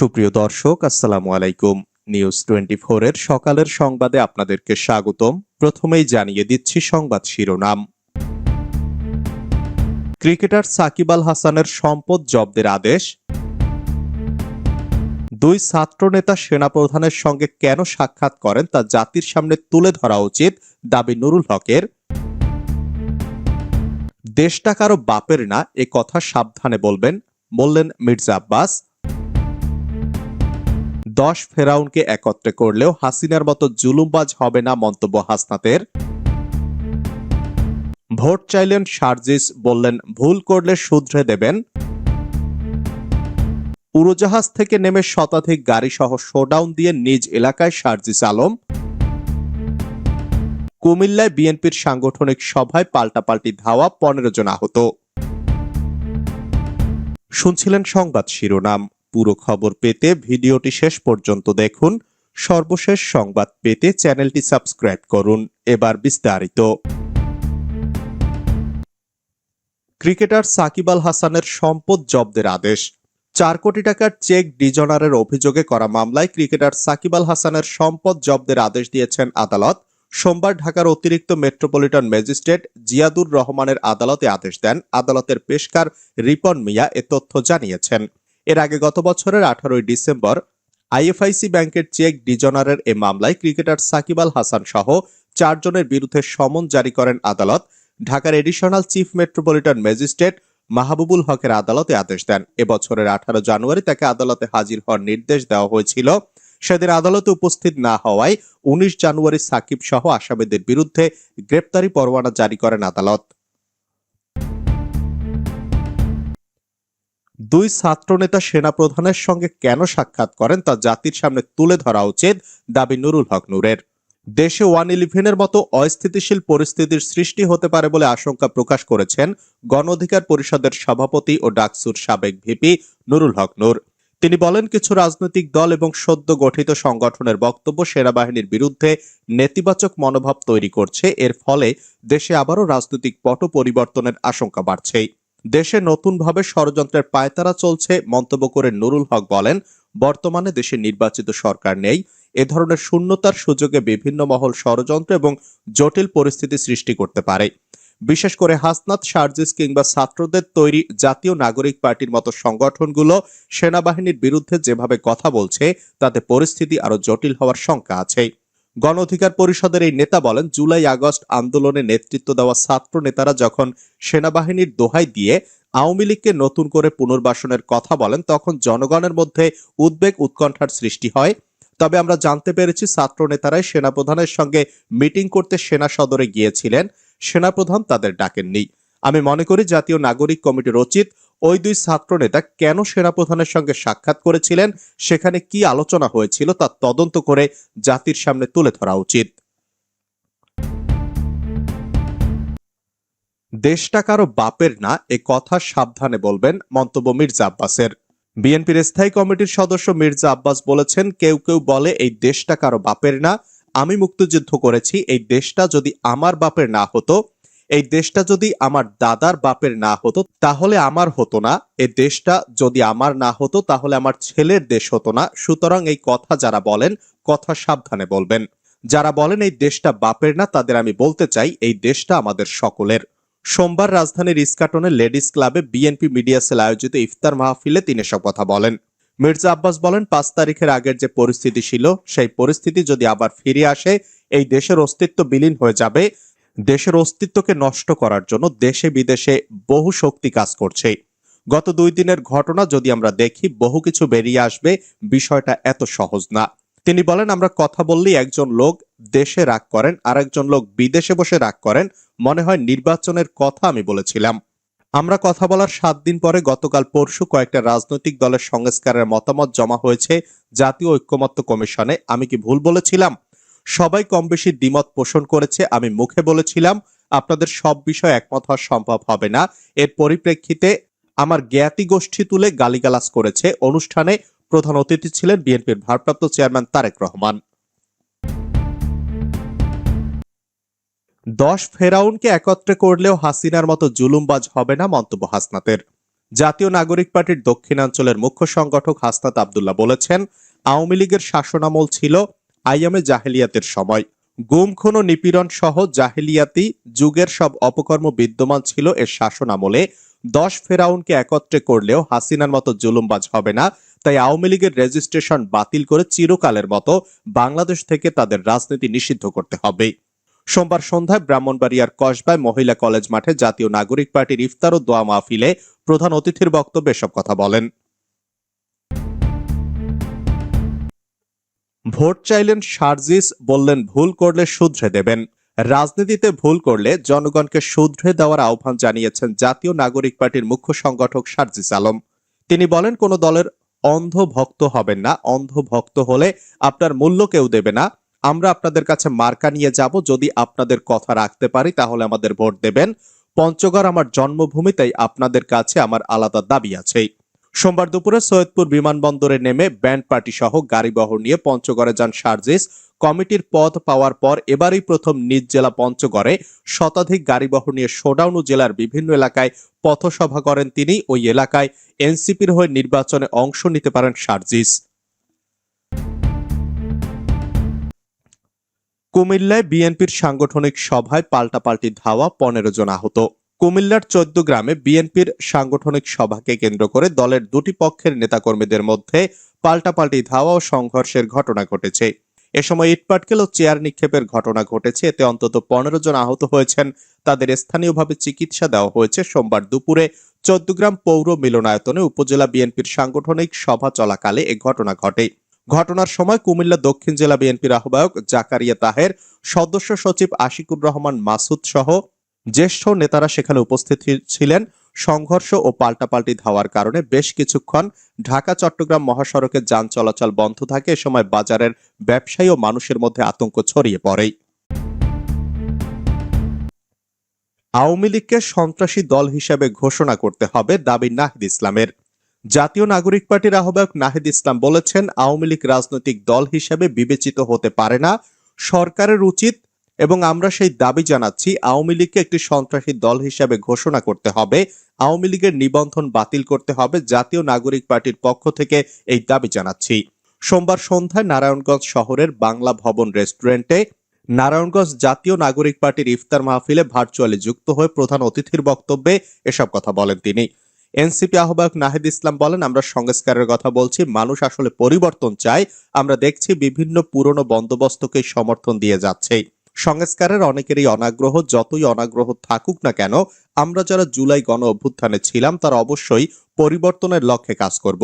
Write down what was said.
সুপ্রিয় দর্শক, আসসালামু আলাইকুম। নিউজ টোয়েন্টি এর সকালের সংবাদে আপনাদেরকে স্বাগতম। প্রথমেই জানিয়ে দিচ্ছি সংবাদ শিরোনাম। ক্রিকেটার সাকিব আল হাসানের সম্পদ জব্দের আদেশ। দুই ছাত্রনেতা সেনাপ্রধানের সঙ্গে কেন সাক্ষাৎ করেন তা জাতির সামনে তুলে ধরা উচিত দাবি নুরুল হকের। দেশটা কারও বাপের না, এ কথা সাবধানে বলবেন, বললেন মির্জা আব্বাস। দশ ফেরাউনকে একত্রে করলেও হাসিনার মতো জুলুমবাজ হবে না মন্তব্য হাসনাতের। ভোট চাইলেন সার্জিস, বললেন ভুল করলে শুধরে দেবেন। উড়োজাহাজ থেকে নেমে শতাধিক গাড়ি সহ শোডাউন দিয়ে নিজ এলাকায় সার্জিস আলম। কুমিল্লায় বিএনপির সাংগঠনিক সভায় পাল্টাপাল্টি ধাওয়া পনেরো জন আহত। শুনছিলেন সংবাদ শিরোনাম। পুরো খবর পেতে ভিডিওটি শেষ পর্যন্ত দেখুন। সর্বশেষ সংবাদ পেতে চ্যানেলটি সাবস্ক্রাইব করুন। এবার বিস্তারিত। ক্রিকেটার সাকিব আল হাসানের সম্পদ জব্দের আদেশ। চার কোটি টাকার চেক ডিজনারের অভিযোগে করা মামলায় ক্রিকেটার সাকিব আল হাসানের সম্পদ জব্দের আদেশ দিয়েছেন আদালত। সোমবার ঢাকার অতিরিক্ত মেট্রোপলিটন ম্যাজিস্ট্রেট জিয়াদুর রহমানের আদালতে আদেশ দেন। আদালতের পেশকার রিপন মিয়া এ তথ্য জানিয়েছেন। এর আগে গত বছরের আঠারোই ডিসেম্বর আইএফআইসি ব্যাংকের চেক ডিজনারের এ মামলায় ক্রিকেটার সাকিব আল হাসান সহ চারজনের বিরুদ্ধে সমন জারি করেন আদালত। ঢাকার additional chief metropolitan magistrate Mahbubul হকের আদালতে আদেশ দেন। এবছরের আঠারো জানুয়ারি তাকে আদালতে হাজির হওয়ার নির্দেশ দেওয়া হয়েছিল। সেদিন আদালতে উপস্থিত না হওয়ায় উনিশ জানুয়ারি সাকিব সহ আসামিদের বিরুদ্ধে গ্রেপ্তারি পরোয়ানা জারি করেন আদালত। দুই ছাত্রনেতা সেনাপ্রধানের সঙ্গে কেন সাক্ষাৎ করেন তা জাতির সামনে তুলে ধরা উচিত দাবি নুরুল হক নূরের। দেশে ওয়ান ইলেভেনের মতো অস্থিতিশীল পরিস্থিতির সৃষ্টি হতে পারে বলে আশঙ্কা প্রকাশ করেছেন গণ অধিকার পরিষদের সভাপতি ও ডাকসুর সাবেক ভিপি নুরুল হক নূর। তিনি বলেন, কিছু রাজনৈতিক দল এবং সদ্য গঠিত সংগঠনের বক্তব্য সেনাবাহিনীর বিরুদ্ধে নেতিবাচক মনোভাব তৈরি করছে। এর ফলে দেশে আবারও রাজনৈতিক পট পরিবর্তনের আশঙ্কা বাড়ছেই। দেশে নতুনভাবে ষড়যন্ত্রের পায়তারা চলছে, মন্তব্য করে নুরুল হক বলেন, বর্তমানে দেশে নির্বাচিত সরকার নেই। এ ধরনের শূন্যতার সুযোগে বিভিন্ন মহল ষড়যন্ত্র এবং জটিল পরিস্থিতি সৃষ্টি করতে পারে। বিশেষ করে হাসনাত, সার্জিস কিংবা ছাত্রদের তৈরি জাতীয় নাগরিক পার্টির মতো সংগঠনগুলো সেনাবাহিনীর বিরুদ্ধে যেভাবে কথা বলছে, তাতে পরিস্থিতি আরও জটিল হওয়ার শঙ্কা আছে। গণ অধিকার পরিষদের এই নেতা বলেন, জুলাই আগস্ট আন্দোলনে নেতৃত্ব দেওয়া ছাত্র নেতারা যখন সেনাবাহিনীর দোহাই দিয়ে আওয়ামী লীগকে নতুন করে পুনর্বাসনের কথা বলেন, তখন জনগণের মধ্যে উদ্বেগ, উৎকণ্ঠার সৃষ্টি হয়। তবে আমরা জানতে পেরেছি ছাত্র নেতারাই সেনাপ্রধানের সঙ্গে মিটিং করতে সেনা সদরে গিয়েছিলেন। সেনাপ্রধান তাদের ডাকেননি। আমি মনে করি জাতীয় নাগরিক কমিটির উচিত ওই দুই ছাত্র নেতা কেন সেনাপ্রধানের সঙ্গে সাক্ষাৎ করেছিলেন? সেখানে কি আলোচনা হয়েছিল তা তদন্ত করে জাতির সামনে তুলে ধরা উচিত। দেশটা কারও বাপের না, এ কথা সাবধানে বলবেন মন্তব্য মির্জা আব্বাসের। বিএনপির স্থায়ী কমিটির সদস্য মির্জা আব্বাস বলেছেন, কেউ কেউ বলে এই দেশটা কারও বাপের না, আমি মুক্তিযুদ্ধ করেছি, এই দেশটা যদি আমার বাপের না হতো এই দেশটা যদি আমার দাদার বাপের না হতো, তাহলে আমার হতো না। এই দেশটা যদি আমার না হতো, তাহলে আমার ছেলের দেশ হতো না। সুতরাং এই কথা যারা বলেন, কথা সাবধানে বলবেন। যারা বলেন এই দেশটা বাপের না, তাদের আমি বলতে চাই, এই দেশটা আমাদের সকলের। সোমবার রাজধানীর ইস্কাটনের লেডিস ক্লাবে বিএনপি মিডিয়া সেল আয়োজিত ইফতার মাহফিলে তিনি সব কথা বলেন। মির্জা আব্বাস বলেন, পাঁচ তারিখের আগের যে পরিস্থিতি ছিল, সেই পরিস্থিতি যদি আবার ফিরে আসে, এই দেশের অস্তিত্ব বিলীন হয়ে যাবে। দেশের অস্তিত্বকে নষ্ট করার জন্য দেশে বিদেশে বহু শক্তি কাজ করছে। গত দুই দিনের ঘটনা যদি আমরা দেখি, বহু কিছু বেরিয়ে আসবে, বিষয়টা এত সহজ না। তিনি বলেন, আমরা কথা বললেই একজন লোক দেশে রাগ করেন আর একজন লোক বিদেশে বসে রাগ করেন। মনে হয় নির্বাচনের কথা আমি বলেছিলাম। আমরা কথা বলার সাত দিন পরে গতকাল পরশু কয়েকটা রাজনৈতিক দলের সংস্কারের মতামত জমা হয়েছে জাতীয় ঐক্যমত্য কমিশনে। আমি কি ভুল বলেছিলাম? সবাই কম বেশি দ্বিমত পোষণ করেছে, আমি মুখে বলেছিলাম, আপনাদের সব বিষয় একমত হওয়া সম্ভব হবে না। এর পরিপ্রেক্ষিতে আমার জ্ঞাতি গোষ্ঠী তুলে গালিগালাজ করেছে। অনুষ্ঠানে প্রধান অতিথি ছিলেন বিএনপির ভারপ্রাপ্ত চেয়ারম্যান তারেক রহমান। দশ ফেরাউনকে একত্রে করলেও হাসিনার মতো জুলুমবাজ হবে না মন্তব্য হাসনাতের। জাতীয় নাগরিক পার্টির দক্ষিণাঞ্চলের মুখ্য সংগঠক হাসনাত আবদুল্লাহ বলেছেন, আওয়ামী লীগের শাসনামল ছিল আইয়ামে জাহেলিয়াতের সময়। গুম, খুন ও নিপীড়ন সহ জাহেলিয়াতি যুগের সব অপকর্ম বিদ্যমান ছিল এর শাসনামলে দশ ফেরাউনকে একত্রে করলেও হাসিনার মতো জুলুমবাজ হবে না। তাই আওয়ামী লীগের রেজিস্ট্রেশন বাতিল করে চিরকালের মতো বাংলাদেশ থেকে তাদের রাজনীতি নিষিদ্ধ করতে হবে। সোমবার সন্ধ্যায় ব্রাহ্মণবাড়িয়ার কসবায় মহিলা কলেজ মাঠে জাতীয় নাগরিক পার্টির ইফতার ও দোয়া মাহফিলে প্রধান অতিথির বক্তব্যে এসব কথা বলেন। ভোট চাইলেন শারজিস বললেন ভুল করলে শুধরে দেবেন। রাজনীতিতে ভুল করলে জনগণকে শুধরে দেওয়ার আহ্বান জানিয়েছেন জাতীয় নাগরিক পার্টির মুখ্য সংগঠক শারজিস আলম। তিনি বলেন, কোন দলের অন্ধ ভক্ত হবেন না। অন্ধ ভক্ত হলে আপনার মূল্য কেউ দেবে না। আমরা আপনাদের কাছে মার্কা নিয়ে যাব। যদি আপনাদের কথা রাখতে পারি, তাহলে আমাদের ভোট দেবেন। পঞ্চগড় আমার জন্মভূমি, তাই আপনাদের কাছে আমার আলাদা দাবি আছে। সোমবার দুপুরে সৈয়দপুর বিমানবন্দরে নেমে ব্যান্ড পার্টি সহ গাড়িবহর নিয়ে পঞ্চগড়ে যান সার্জিস। কমিটির পদ পাওয়ার পর এবারই প্রথম নিজ জেলা পঞ্চগড়ে শতাধিক গাড়িবহর নিয়ে সোডাউন জেলার বিভিন্ন এলাকায় পথসভা করেন তিনি ওই এলাকায়। এনসিপির হয়ে নির্বাচনে অংশ নিতে পারেন সার্জিস। কুমিল্লায় বিএনপির সাংগঠনিক সভায় পাল্টাপাল্টি ধাওয়া পনেরো জন আহত। কুমিল্লার চোদ্দ গ্রামে বিএনপির সাংগঠনিক সভাকে কেন্দ্র করে দলের দুটি পক্ষের নেতাকর্মীদের মধ্যে পাল্টাপাল্টি ধাওয়া ও সংঘর্ষের ঘটনা ঘটেছে। এ সময় ইটপাটকেল ও চেয়ার নিক্ষেপের ঘটনা ঘটেছে। এতে অন্তত পনেরো জন আহত হয়েছেন। তাদের স্থানীয়ভাবে চিকিৎসা দেওয়া হয়েছে। সোমবার দুপুরে চৌদ্দগ্রাম পৌর মিলনায়তনে উপজেলা বিএনপির সাংগঠনিক সভা চলাকালে এ ঘটনা ঘটে। ঘটনার সময় কুমিল্লা দক্ষিণ জেলা বিএনপির আহ্বায়ক জাকারিয়া তাহের, সদস্য সচিব আশিকুর রহমান মাসুদ সহ জ্যেষ্ঠ নেতারা সেখানে উপস্থিত ছিলেন। সংঘর্ষ ও পাল্টাপাল্টি ধাওয়ার কারণে বেশ কিছুক্ষণ ঢাকা, চট্টগ্রাম মহাসড়কে যান চলাচল বন্ধ থাকে। এ সময় বাজারের ব্যবসায়ী ও মানুষের মধ্যে আতঙ্ক ছড়িয়ে পড়ে। আওয়ামী লীগকে সন্ত্রাসী দল হিসেবে ঘোষণা করতে হবে দাবি নাহিদ ইসলামের। জাতীয় নাগরিক পার্টির আহ্বায়ক নাহিদ ইসলাম বলেছেন, আওয়ামী লীগ রাজনৈতিক দল হিসেবে বিবেচিত হতে পারে না। সরকারের উচিত এবং আমরা সেই দাবি জানাচ্ছি, আওয়ামী লীগকে একটি সন্ত্রাসী দল হিসাবে ঘোষণা করতে হবে, আওয়ামী লীগের নিবন্ধন বাতিল করতে হবে, জাতীয় নাগরিক পার্টির পক্ষ থেকে এই দাবি জানাচ্ছি। সোমবার সন্ধ্যায় নারায়ণগঞ্জ শহরের বাংলা ভবন রেস্টুরেন্টে নারায়ণগঞ্জ জাতীয় নাগরিক পার্টির ইফতার মাহফিলে ভার্চুয়ালি যুক্ত হয়ে প্রধান অতিথির বক্তব্যে এসব কথা বলেন তিনি। এনসিপি আহ্বায়ক নাহিদ ইসলাম বলেন, আমরা সংস্কারের কথা বলছি, মানুষ আসলে পরিবর্তন চায়, আমরা দেখছি বিভিন্ন পুরনো বন্দোবস্তকে সমর্থন দিয়ে যাচ্ছে। সংস্কারের অনেকেরই অনাগ্রহ, যতই অনাগ্রহ থাকুক না কেন, আমরা যারা জুলাই গণ অভ্যুত্থানে ছিলাম, তারা অবশ্যই পরিবর্তনের লক্ষ্যে কাজ করব।